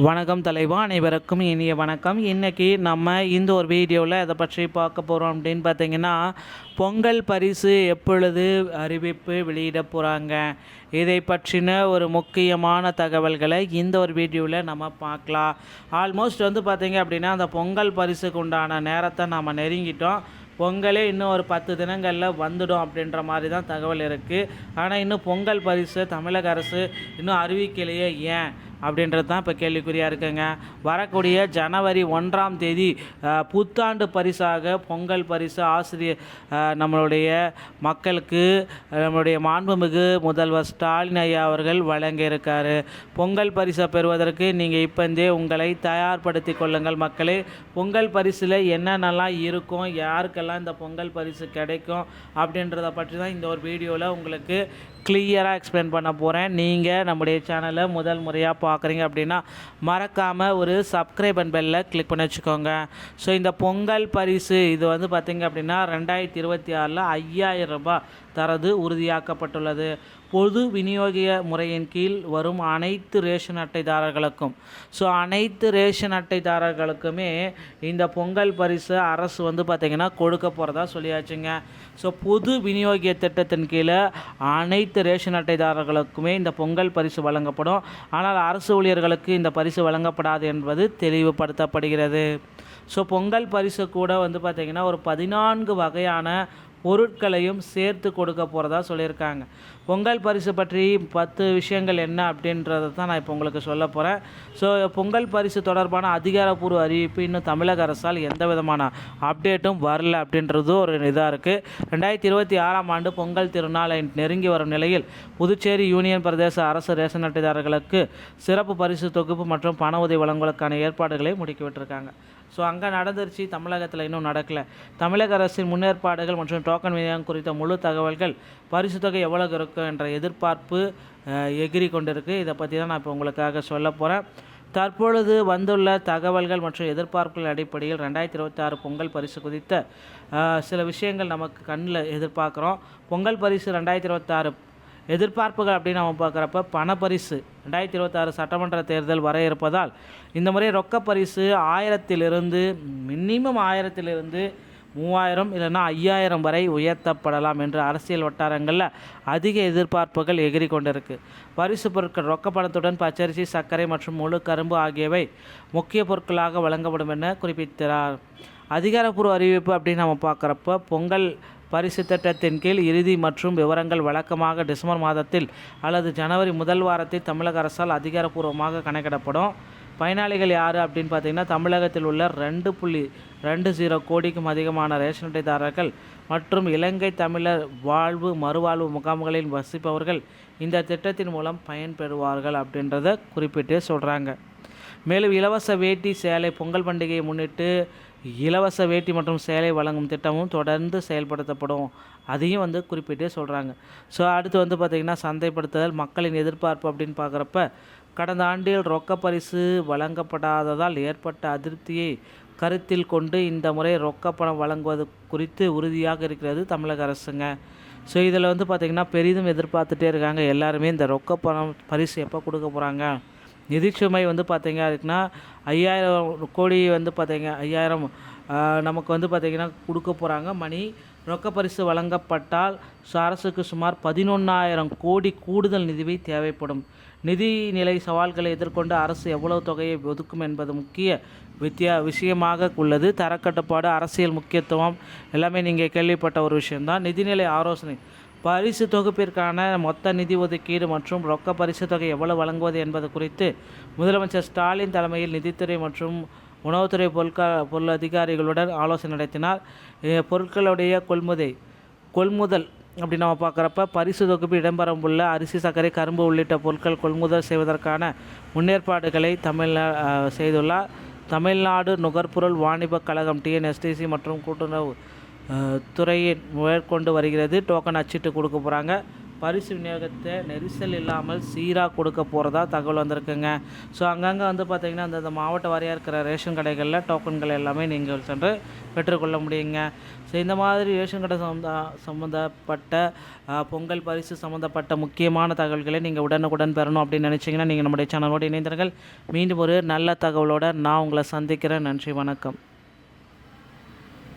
வணக்கம் தலைவா அனைவருக்கும் இனிய வணக்கம். இன்றைக்கி நம்ம இந்த ஒரு வீடியோவில் இதை பற்றி பார்க்க போகிறோம் அப்படின்னு பார்த்தீங்கன்னா பொங்கல் பரிசு எப்பொழுது அறிவிப்பு வெளியிட போகிறாங்க இதை பற்றின ஒரு முக்கியமான தகவல்களை இந்த ஒரு வீடியோவில் நம்ம பார்க்கலாம். ஆல்மோஸ்ட் வந்து பார்த்தீங்க அப்படின்னா அந்த பொங்கல் பரிசுக்கு உண்டான நேரத்தை நாம் நெருங்கிட்டோம். பொங்கலே இன்னும் ஒரு பத்து தினங்களில் வந்துடும் அப்படின்ற மாதிரி தான் தகவல் இருக்குது ஆனால் இன்னும் பொங்கல் பரிசு தமிழக அரசு இன்னும் அறிவிக்கலையே ஏன்? அப்படின்றது தான் இப்போ கேள்விக்குறியாக இருக்குங்க. வரக்கூடிய ஜனவரி ஒன்றாம் தேதி புத்தாண்டு பரிசாக பொங்கல் பரிசு ஆசிரியர் நம்மளுடைய மக்களுக்கு நம்மளுடைய மாண்புமிகு முதல்வர் ஸ்டாலின் ஐயா அவர்கள் வழங்க இருக்காரு. பொங்கல் பரிசை பெறுவதற்கு நீங்கள் இப்போந்தே உங்களை தயார்படுத்தி கொள்ளுங்கள் மக்களே. பொங்கல் பரிசில் என்னென்னலாம் இருக்கும் யாருக்கெல்லாம் இந்த பொங்கல் பரிசு கிடைக்கும் அப்படின்றத பற்றி தான் இந்த ஒரு வீடியோவில் உங்களுக்கு கிளியராக எக்ஸ்பிளைன் பண்ண போகிறேன் நீங்கள் நம்முடைய சேனலை முதல் முறையாக பார்க்குறீங்க அப்படின்னா மறக்காமல் ஒரு சப்ஸ்கிரைப் அண்ட் பெல்ல கிளிக் பண்ணி வச்சுக்கோங்க. ஸோ இந்த பொங்கல் பரிசு இது வந்து பார்த்திங்க அப்படின்னா ரெண்டாயிரத்தி இருபத்தி ஆறில் ஐயாயிரம் ரூபாய் தரது உறுதியாக்கப்பட்டுள்ளது. பொது விநியோக முறையின் கீழ் வரும் அனைத்து ரேஷன் அட்டைதாரர்களுக்கும் ஸோ அனைத்து ரேஷன் அட்டைதாரர்களுக்குமே இந்த பொங்கல் பரிசு அரசு வந்து பார்த்திங்கன்னா கொடுக்க போகிறதா சொல்லியாச்சுங்க. ஸோ பொது விநியோக திட்டத்தின் கீழே அனைத்து ரேஷன் அட்டைதாரர்களுக்குமே இந்த பொங்கல் பரிசு வழங்கப்படும். ஆனால் அரசு ஊழியர்களுக்கு இந்த பரிசு வழங்கப்படாது என்பது தெளிவுபடுத்தப்படுகிறது. ஸோ பொங்கல் பரிசு கூட வந்து பார்த்திங்கன்னா ஒரு பதினான்கு வகையான பொருட்களையும் சேர்த்து கொடுக்க போகிறதா சொல்லியிருக்காங்க. பொங்கல் பரிசு பற்றி பத்து விஷயங்கள் என்ன அப்படின்றத தான் நான் இப்போ உங்களுக்கு சொல்ல போகிறேன் ஸோ பொங்கல் பரிசு தொடர்பான அதிகாரப்பூர்வ அறிவிப்பு இன்னும் தமிழக அரசால் எந்த விதமான அப்டேட்டும் வரல அப்படின்றது ஒரு இதாக இருக்குது ரெண்டாயிரத்தி இருபத்தி ஆறாம் ஆண்டு பொங்கல் திருநாளை நெருங்கி வரும் நிலையில் புதுச்சேரி யூனியன் பிரதேச அரசு ரேஷன் அட்டைதாரர்களுக்கு சிறப்பு பரிசு தொகுப்பு மற்றும் பண உதவி வழங்குவதற்கான ஏற்பாடுகளை முடுக்கிவிட்டிருக்காங்க ஸோ அங்கே நடந்துருச்சு தமிழகத்தில் இன்னும் நடக்கலை. தமிழக அரசின் முன்னேற்பாடுகள் மற்றும் டோக்கன் விநியோகம் குறித்த முழு தகவல்கள் பரிசு தொகை எவ்வளவு இருக்கும் என்ற எதிர்பார்ப்பு எகிரி கொண்டிருக்கு. இதை பற்றி தான் நான் இப்போ உங்களுக்காக சொல்ல போகிறேன் தற்பொழுது வந்துள்ள தகவல்கள் மற்றும் எதிர்பார்ப்புகள் அடிப்படையில் ரெண்டாயிரத்தி இருபத்தாறு பொங்கல் பரிசு குறித்த சில விஷயங்கள் நமக்கு கண்ணில் எதிர்பார்க்குறோம். பொங்கல் பரிசு ரெண்டாயிரத்தி இருபத்தாறு எதிர்பார்ப்புகள் அப்படின்னு நம்ம பார்க்குறப்ப பணப்பரிசு ரெண்டாயிரத்தி இருபத்தாறு சட்டமன்ற தேர்தல் வர இருப்பதால் இந்த முறை ரொக்க பரிசு ஆயிரத்திலிருந்து மினிமம் ஆயிரத்திலிருந்து மூவாயிரம் இல்லைன்னா ஐயாயிரம் வரை உயர்த்தப்படலாம் என்று அரசியல் வட்டாரங்களில் அதிக எதிர்பார்ப்புகள் எகிரி கொண்டிருக்கு. பரிசு பொருட்கள் ரொக்க பணத்துடன் பச்சரிசி சர்க்கரை மற்றும் முழு கரும்பு ஆகியவை முக்கிய பொருட்களாக வழங்கப்படும் என குறிப்பிட்டார் அதிகாரப்பூர்வ அறிவிப்பு அப்படின்னு நம்ம பார்க்குறப்ப பொங்கல் பரிசு திட்டத்தின் கீழ் இறுதி மற்றும் விவரங்கள் வழக்கமாக டிசம்பர் மாதத்தில் அல்லது ஜனவரி முதல் வாரத்தில் தமிழக அரசால் அதிகாரப்பூர்வமாக கணக்கிடப்படும். பயனாளிகள் யார் அப்படின்னு பார்த்தீங்கன்னா தமிழகத்தில் உள்ள ரெண்டு புள்ளி ரெண்டு ஜீரோ கோடிக்கும் அதிகமான ரேஷன் அட்டைதாரர்கள் மற்றும் இலங்கை தமிழர் வாழ்வு மறுவாழ்வு முகாம்களில் வசிப்பவர்கள் இந்த திட்டத்தின் மூலம் பயன்பெறுவார்கள் அப்படின்றத குறிப்பிட்டு சொல்கிறாங்க மேலும் இலவச வேட்டி சேலை பொங்கல் பண்டிகையை முன்னிட்டு இலவச வேட்டி மற்றும் சேலை வழங்கும் திட்டமும் தொடர்ந்து செயல்படுத்தப்படும். அதையும் வந்து குறிப்பிட்டே சொல்கிறாங்க ஸோ அடுத்து வந்து பார்த்திங்கன்னா சந்தைப்படுத்துதல் மக்களின் எதிர்பார்ப்பு அப்படின்னு பார்க்குறப்ப கடந்த ஆண்டில் ரொக்க பரிசு வழங்கப்படாததால் ஏற்பட்ட அதிருப்தியை கருத்தில் கொண்டு இந்த முறை ரொக்க பணம் வழங்குவது குறித்து உறுதியாக இருக்கிறது தமிழக அரசுங்க. ஸோ இதில் வந்து பார்த்திங்கன்னா பெரிதும் எதிர்பார்த்துட்டே இருக்காங்க. எல்லாருமே இந்த ரொக்க பணம் பரிசு எப்போ கொடுக்க போகிறாங்க நிதிச்சுமை வந்து பார்த்தீங்க அதுக்குன்னா ஐயாயிரம் கோடி வந்து பார்த்தீங்க ஐயாயிரம் நமக்கு வந்து பார்த்தீங்கன்னா கொடுக்க போகிறாங்க மணி ரொக்க பரிசு வழங்கப்பட்டால் சு- அரசுக்கு சுமார் பதினொன்றாயிரம் கோடி கூடுதல் நிதிவை தேவைப்படும். நிதி நிலை சவால்களை எதிர்கொண்டு அரசு எவ்வளவு தொகையை ஒதுக்கும் என்பது முக்கிய வித்தியா விஷயமாக உள்ளது. தரக்கட்டுப்பாடு அரசியல் முக்கியத்துவம் எல்லாமே நீங்கள் கேள்விப்பட்ட ஒரு விஷயம்தான். நிதிநிலை ஆலோசனை. பரிசு தொகுப்பிற்கான மொத்த நிதி ஒதுக்கீடு மற்றும் ரொக்க பரிசு தொகை எவ்வளவு வழங்குவது என்பது குறித்து முதலமைச்சர் ஸ்டாலின் தலைமையில் நிதித்துறை மற்றும் உணவுத்துறை பொருட்கள் பொருள் அதிகாரிகளுடன் ஆலோசனை நடத்தினார். பொருட்களுடைய கொள்முதை கொள்முதல் அப்படி நம்ம பார்க்குறப்ப பரிசு தொகுப்பு இடம்பெறவுள்ள அரிசி சர்க்கரை கரும்பு உள்ளிட்ட பொருட்கள் கொள்முதல் செய்வதற்கான முன்னேற்பாடுகளை தமிழ்நா செய்துள்ளார். தமிழ்நாடு நுகர்பொருள் வாணிபக் கழகம் டிஎன்எஸ்டிசி மற்றும் கூட்டுறவு துறையை மேற்கொண்டு வருகிறது. டோக்கன் அச்சிட்டு கொடுக்க போகிறாங்க பரிசு விநியோகத்தை நெரிசல் இல்லாமல் சீராக கொடுக்க போகிறதா தகவல் வந்திருக்குங்க. ஸோ அங்கங்கே வந்து பார்த்திங்கன்னா அந்தந்த மாவட்ட வாரியாக இருக்கிற ரேஷன் கடைகளில் டோக்கன்கள் எல்லாமே நீங்கள் சென்று பெற்றுக்கொள்ள முடியுங்க. ஸோ இந்த மாதிரி ரேஷன் கடை சம்மந்த சம்மந்தப்பட்ட பொங்கல் பரிசு சம்மந்தப்பட்ட முக்கியமான தகவல்களை நீங்கள் உடனுக்குடன் பெறணும் அப்படின்னு நினச்சிங்கன்னா நீங்கள் நம்முடைய சேனலோடு இணைந்தீர்கள் மீண்டும் ஒரு நல்ல தகவலோடு நான் உங்களை சந்திக்கிறேன். நன்றி வணக்கம்.